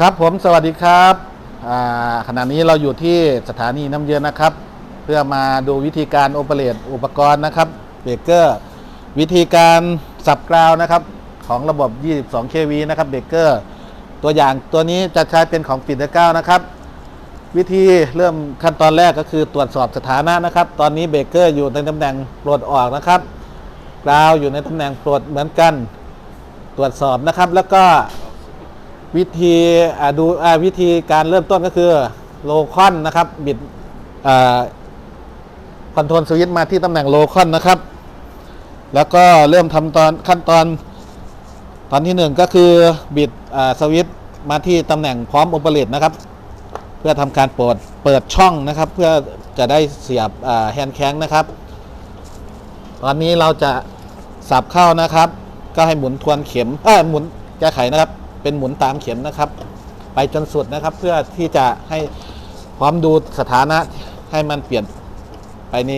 ครับผมสวัสดีครับขณะนี้เราอยู่ที่สถานีน้ำเยืนนะครับ เพื่อมาดูวิธีการโอเปเรตอุปกรณ์นะครับเบรกเกอร์วิธีการสับกราวนะครับของระบบ 22 kV นะครับเบรกเกอร์ตัวอย่างตัวนี้จะใช้เป็นของปิดเก้านะครับ วิธีเริ่มขั้นตอนแรกก็คือตรวจสอบสถานะนะครับ ตอนนี้เบรกเกอร์อยู่ในตำแหน่งปลดออกนะครับกราวอยู่ในตำแหน่งปลดเหมือนกัน ตรวจสอบนะครับแล้วก็ วิธีดูวิธีการเริ่มต้นก็คือโลคอนนะครับบิดคอนโทรลสวิตช์มาที่ตำแหน่งโลคอนนะครับ แล้วก็เริ่มทำตอนขั้นตอนตอนที่หนึ่งก็คือบิดสวิตช์มาที่ตำแหน่งพร้อมโอเปเรตนะครับ เพื่อทำการเปิดเปิดช่องนะครับ เพื่อจะได้เสียบแฮนด์แข้งนะครับ ตอนนี้เราจะสับเข้านะครับ ก็ให้หมุนทวนเข็มเออหมุนแก้ไขนะครับ เป็นหมุนตามเข็มนะครับ ไปจนสุดนะครับเพื่อที่จะให้พร้อมดูสถานะให้มันเปลี่ยนไปใน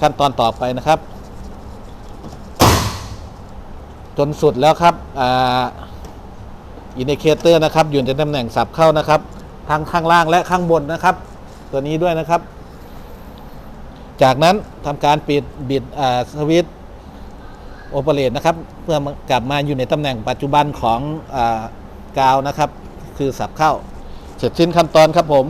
ขั้นตอนต่อไปนะครับ จนสุดแล้วครับอินดิเคเตอร์นะครับ อยู่ในตำแหน่งสับเข้านะครับทั้งข้างล่างและข้างบนนะครับ ตัวนี้ด้วยนะครับ จากนั้นทำการปิดบิดสวิตช์ โอเปเรตนะครับเพื่อกลับมาอยู่ในตำแหน่งปัจจุบันของอกาวนะครับ คือสับเข้า เสร็จสิ้นขั้นตอนครับผม